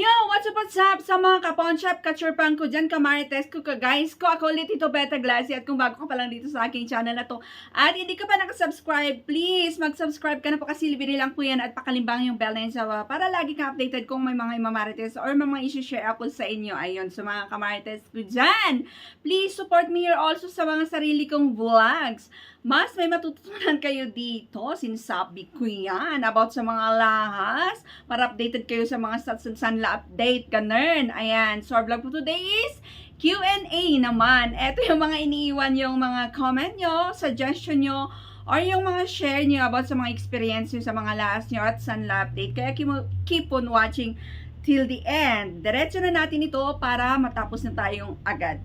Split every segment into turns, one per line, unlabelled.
Yo, what's up, what's up sa mga kapon shop, kachurpan ko dyan, kamarites ko, ka guys ko. Ako ulit ito, Beta Glassy. At kung bago ka pa lang dito sa aking channel na to, at hindi ka pa nakasubscribe, please, mag-subscribe ka na po kasi libili lang po yan at pakalimbang yung bell na yun sa baba para lagi ka updated kung may mga imamarites or may mga isi-share ako sa inyo. Ayun, sa mga kamarites ko dyan. Please support me here also sa mga sarili kong vlogs. Mas may matutunan kayo dito, sinasabi ko yan, about sa mga lahas, para updated kayo sa mga sanla update, ganun. Ayan, so our vlog for today is Q&A naman. Ito yung mga iniiwan yung mga comment nyo, suggestion nyo, or yung mga share nyo about sa mga experience nyo sa mga lahas nyo at sanla update. Kaya keep on watching till the end. Diretso na natin ito para matapos na tayong agad.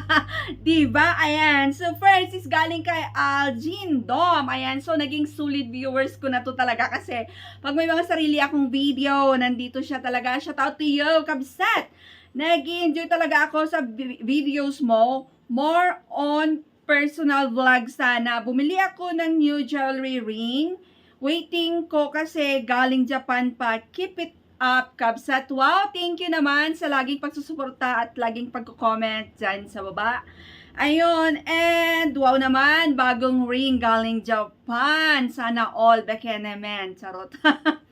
diba? Ayan. So, first is galing kay Algin Dom. Ayan. So, naging solid viewers ko na to talaga kasi pag may mga sarili akong video, nandito siya talaga. Shout out to you, kabsat! Nag-enjoy talaga ako sa vi- videos mo. More on personal vlog sana. Bumili ako ng new jewelry ring. Waiting ko kasi galing Japan pa. Keep it up, Kabsat. Wow, thank you naman sa laging pagsusuporta at laging pagko-comment dyan sa baba. Ayun, and wow naman, bagong ring galing Japan. Sana all bekenemen. Charot.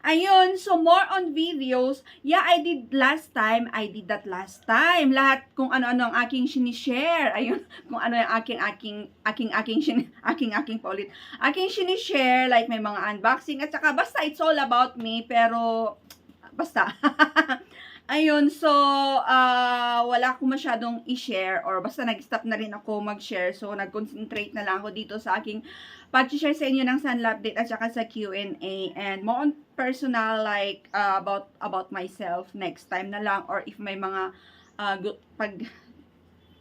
Ayun, so more on videos. Yeah, I did last time. I did that last time. Lahat kung ano-ano ang aking sinishare. Ayun, kung ano yung aking aking aking aking shin, aking aking paulit. Aking sinishare like may mga unboxing at saka basta it's all about me pero basta. Ayun, so, ah wala akong masyadong i-share or basta nag-stop na rin ako mag-share. So, nag-concentrate na lang ako dito sa aking pag-share sa inyo ng Sunlab update at saka sa Q&A. And more on personal, like, ah, about about myself next time na lang or if may mga gu- pag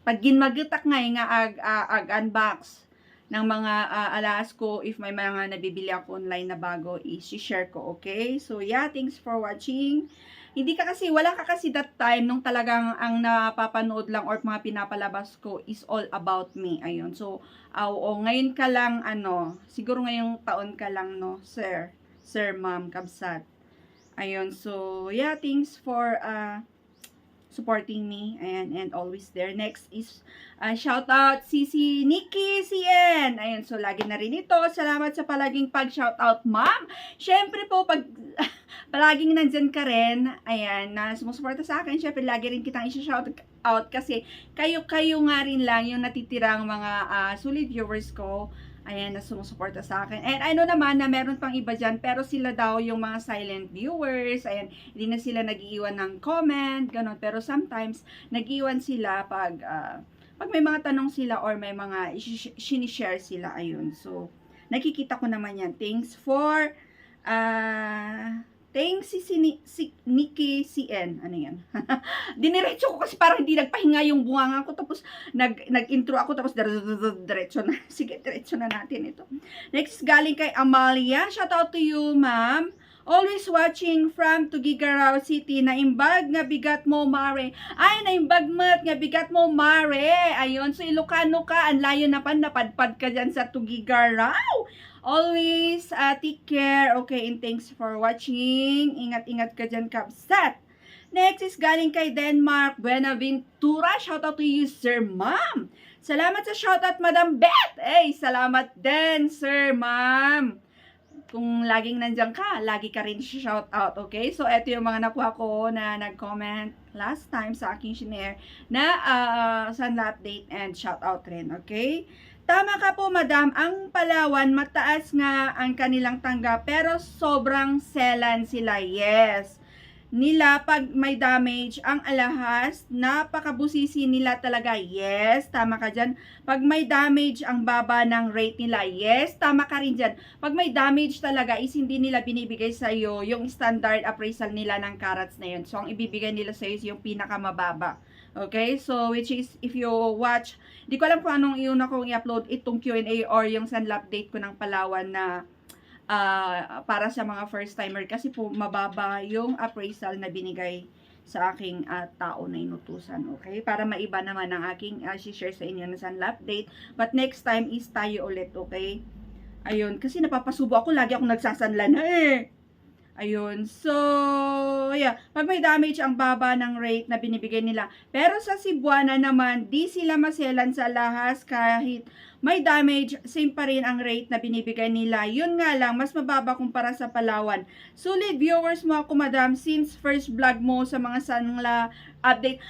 pag ginmagitak nga nga ag, ah, ag unbox ng mga ah, alas ko if may mga nabibili ako online na bago i-share ko, okay? So yeah, thanks for watching. Hindi ka kasi, wala ka kasi that time nung talagang ang napapanood lang or mga pinapalabas ko is all about me. Ayun. So, ah, oo, ngayon ka lang, ano, siguro ngayong taon ka lang, no, sir. Sir, ma'am, kabsat. Ayun. So, yeah, thanks for, uh, supporting me and and always there. Next is uh, shout out si si Nikki CN. Ayun, so lagi na rin ito. Salamat sa palaging pag-shout out, ma'am. Syempre po pag palaging nandyan ka rin, ayan, na sumusuporta sa akin, syempre lagi rin kitang i-shout out kasi kayo-kayo nga rin lang yung natitirang mga ah, solid viewers ko ayan, na sumusuporta sa akin. And I know naman na meron pang iba dyan, pero sila daw yung mga silent viewers, ayan, hindi na sila nag-iwan ng comment, ganun. Pero sometimes, nag-iwan sila pag, ah, pag may mga tanong sila or may mga sinishare sila, ayun. So, nakikita ko naman yan. Thanks for, ah, Thanks si, si, si Nikki CN. Ano yan? Diniretso ko kasi parang hindi nagpahinga yung bunganga ko. Tapos nag, nag-intro ako. Tapos diretso na. Sige, diretso na natin ito. Next, galing kay Amalia. Shout out to you, ma'am. Always watching from Tugigaraw City. Naimbag nga bigat mo, Mare. Ay, naimbag mat nga bigat mo, Mare. Ayun, so Ilocano ka. Ang layo na pa. Napadpad ka dyan sa Tugigaraw. Always, uh, take care. Okay, and thanks for watching. Ingat-ingat ka dyan, Kabsat. Next is galing kay Denmark Buenaventura. Shout out to you, Sir Ma'am. Salamat sa shoutout, Madam Beth. Hey, salamat din, Sir Ma'am. Kung laging nandyan ka, lagi ka rin shout out, okay? So, eto yung mga nakuha ko na nag-comment last time sa aking shinare na uh, sunla update and shout out rin, okay? Tama ka po, madam. Ang Palawan, mataas nga ang kanilang tanggap, pero sobrang selan sila. Yes. Nila, pag may damage, ang alahas, napakabusisi nila talaga. Yes, tama ka dyan. Pag may damage, ang baba ng rate nila. Yes, tama ka rin dyan. Pag may damage talaga, is hindi nila binibigay sa iyo yung standard appraisal nila ng carats na yun. So, ang ibibigay nila sa iyo is yung pinakamababa. Okay? So, which is, if you watch, di ko alam kung anong iyon akong i-upload itong Q&A or yung sunlap update ko ng Palawan na uh, para sa mga first timer kasi po mababa yung appraisal na binigay sa aking uh, tao na inutusan, okay? Para maiba naman ang aking uh, share sa inyo na sunlap update. But next time is tayo ulit, okay? Ayun, kasi napapasubo ako, lagi akong nagsasanla na eh. Ayun, so, kaya pag may damage ang baba ng rate na binibigay nila. Pero sa Cebuana naman, di sila maselan sa lahas kahit may damage, same pa rin ang rate na binibigay nila. Yun nga lang, mas mababa kumpara sa Palawan. Sulit viewers mo ako, madam, since first vlog mo sa mga sanla update.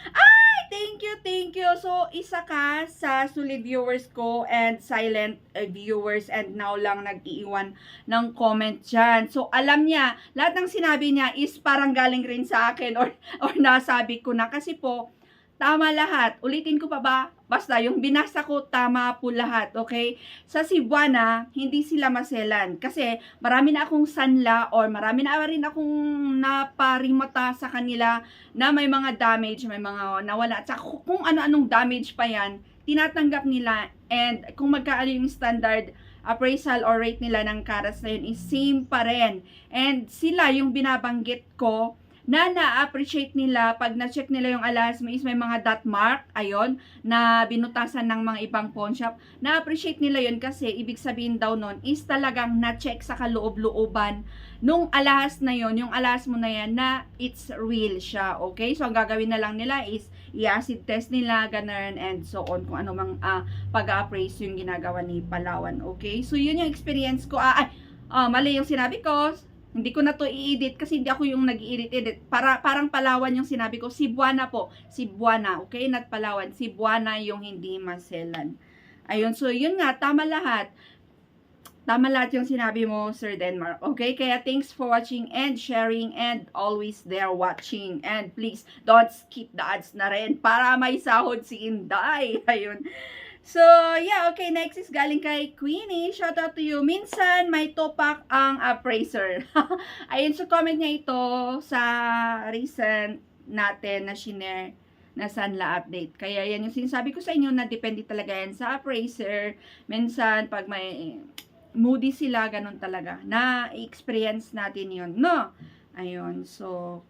Ay, thank you, thank you. So, isa ka sa sulit viewers ko and silent uh, viewers and now lang nag-iiwan ng comment dyan. So, alam niya, lahat ng sinabi niya is parang galing rin sa akin or, or nasabi ko na. Kasi po, tama lahat. Ulitin ko pa ba? Basta, yung binasa ko, tama po lahat, okay? Sa Cebuana, hindi sila maselan. Kasi, marami na akong sanla or marami na rin akong naparimata sa kanila na may mga damage, may mga nawala. At kung ano-anong damage pa yan, tinatanggap nila. And kung magkaano yung standard appraisal or rate nila ng karas na yun is same pa rin. And sila yung binabanggit ko na na-appreciate nila pag na-check nila yung alas mo is may mga dot mark, ayon, na binutasan ng mga ibang pawn shop. Na-appreciate nila yun kasi ibig sabihin daw nun is talagang na-check sa kaloob-looban nung alahas na yon yung alahas mo na yan na it's real siya, okay? So, ang gagawin na lang nila is i-acid test nila, ganun, and so on, kung ano mang ah, pag-appraise yung ginagawa ni Palawan, okay? So, yun yung experience ko. Ah, ay, ah, mali yung sinabi ko, hindi ko na to i-edit kasi hindi ako yung nag-i-edit-edit. Para, parang Palawan yung sinabi ko. Cebuana po. Cebuana. Okay? Not Palawan. Cebuana yung hindi maselan. Ayun. So, yun nga. Tama lahat. Tama lahat yung sinabi mo, Sir Denmark. Okay? Kaya thanks for watching and sharing and always there watching. And please, don't skip the ads na rin para may sahod si Inday. Ayun. So, yeah, okay, next is galing kay Queenie. Shout out to you. Minsan, may topak ang appraiser. Ayun, so comment niya ito sa recent natin na shinare na Sanla update. Kaya yan yung sinasabi ko sa inyo na depende talaga yan sa appraiser. Minsan, pag may moody sila, ganun talaga. Na-experience natin yun, no? Ayun, so,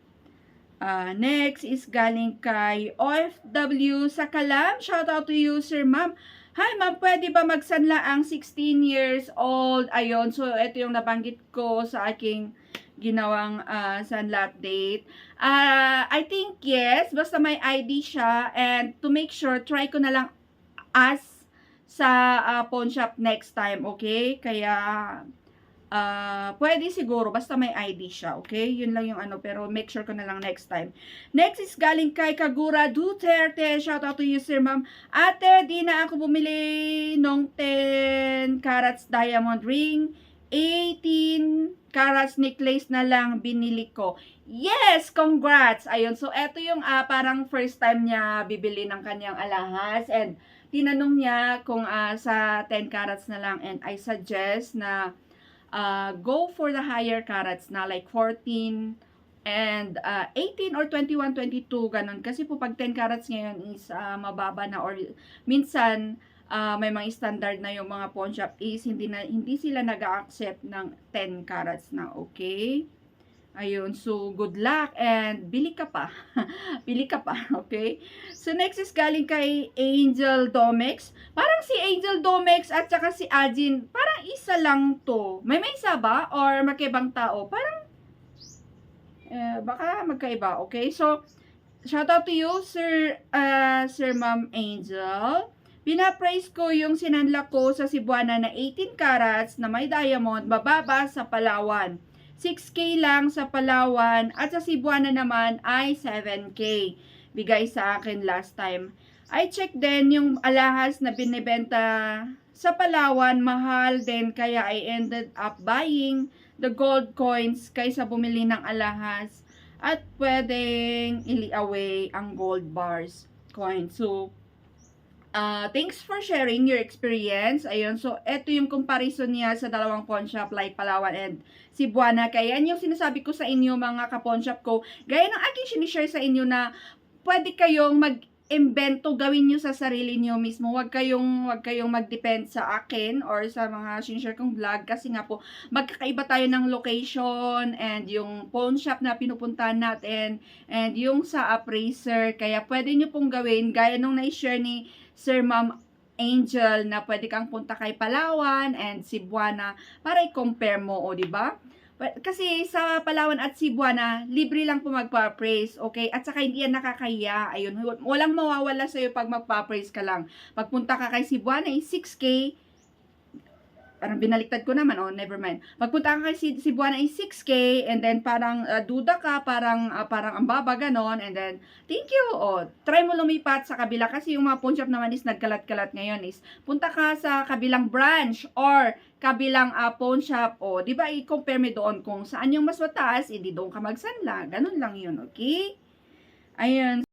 Uh, next is galing kay OFW sa Kalam. Shout out to you, Sir Ma'am. Hi, ma'am. Pwede ba magsanla ang 16 years old? Ayun. So, ito yung nabanggit ko sa aking ginawang uh, sanla update. Uh, I think yes. Basta may ID siya. And to make sure, try ko na lang as sa uh, pawn shop next time. Okay? Kaya, Ah, pwede siguro, basta may ID siya, okay? Yun lang yung ano, pero make sure ko na lang next time. Next is galing kay Kagura Duterte. Shout out to you, sir, ma'am. Ate, di na ako bumili nung 10 carats diamond ring. 18 carats necklace na lang binili ko. Yes! Congrats! Ayun, so eto yung ah, parang first time niya bibili ng kanyang alahas and tinanong niya kung ah, sa 10 carats na lang and I suggest na uh, go for the higher carats na like 14 and uh, 18 or 21, 22, ganun. Kasi po pag 10 carats ngayon is uh, mababa na or minsan uh, may mga standard na yung mga pawn shop is hindi, na, hindi sila nag-accept ng 10 carats na, okay? Ayun, so good luck and bili ka pa. bili ka pa, okay? So next is galing kay Angel Domex. Parang si Angel Domex at saka si Ajin, parang isa lang to. May may isa ba? Or magkaibang tao? Parang, eh, baka magkaiba, okay? So, shout out to you, Sir, uh, Sir Ma'am Angel. Pinapraise ko yung sinanla ko sa Cebuana na 18 carats na may diamond, mababa sa Palawan. 6K lang sa Palawan at sa Cebuana naman ay 7K. Bigay sa akin last time. I check din yung alahas na binibenta sa Palawan, mahal din kaya I ended up buying the gold coins kaysa bumili ng alahas at pwedeng ili-away ang gold bars coin. So, Uh, thanks for sharing your experience. Ayun, so ito yung comparison niya sa dalawang pawn shop like Palawan and Cebuana. Kaya yan yung sinasabi ko sa inyo mga ka-pawn shop ko. Gaya ng aking sinishare sa inyo na pwede kayong mag invento gawin nyo sa sarili nyo mismo. Huwag kayong, huwag kayong mag-depend sa akin or sa mga sinishare kong vlog kasi nga po, magkakaiba tayo ng location and yung pawn shop na pinupuntahan natin and yung sa appraiser. Kaya pwede nyo pong gawin, gaya nung na-share ni Sir Ma'am Angel na pwede kang punta kay Palawan and Cebuana para i-compare mo, o di ba? Kasi sa Palawan at Cebuana, libre lang po magpa-praise, okay? At saka hindi yan nakakahiya. Ayun, walang mawawala sa'yo pag magpa-praise ka lang. Pagpunta ka kay Cebuana, eh, 6K, parang binaliktad ko naman, oh, never mind. Pagpunta ka kay Cebuana ay 6K, and then parang ah, duda ka, parang, ah, parang ang baba, ganon, and then, thank you, oh, try mo lumipat sa kabila, kasi yung mga pawn shop naman is nagkalat-kalat ngayon is, punta ka sa kabilang branch, or kabilang uh, pawn shop, o, di ba, i-compare mo doon kung saan yung mas mataas, hindi doon ka magsanla, ganun lang yun, okay? Ayun.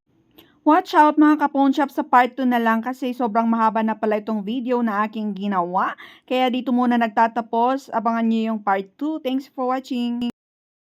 Watch out mga ka-pawn shop sa part 2 na lang kasi sobrang mahaba na pala itong video na aking ginawa. Kaya dito muna nagtatapos. Abangan nyo yung part 2. Thanks for watching.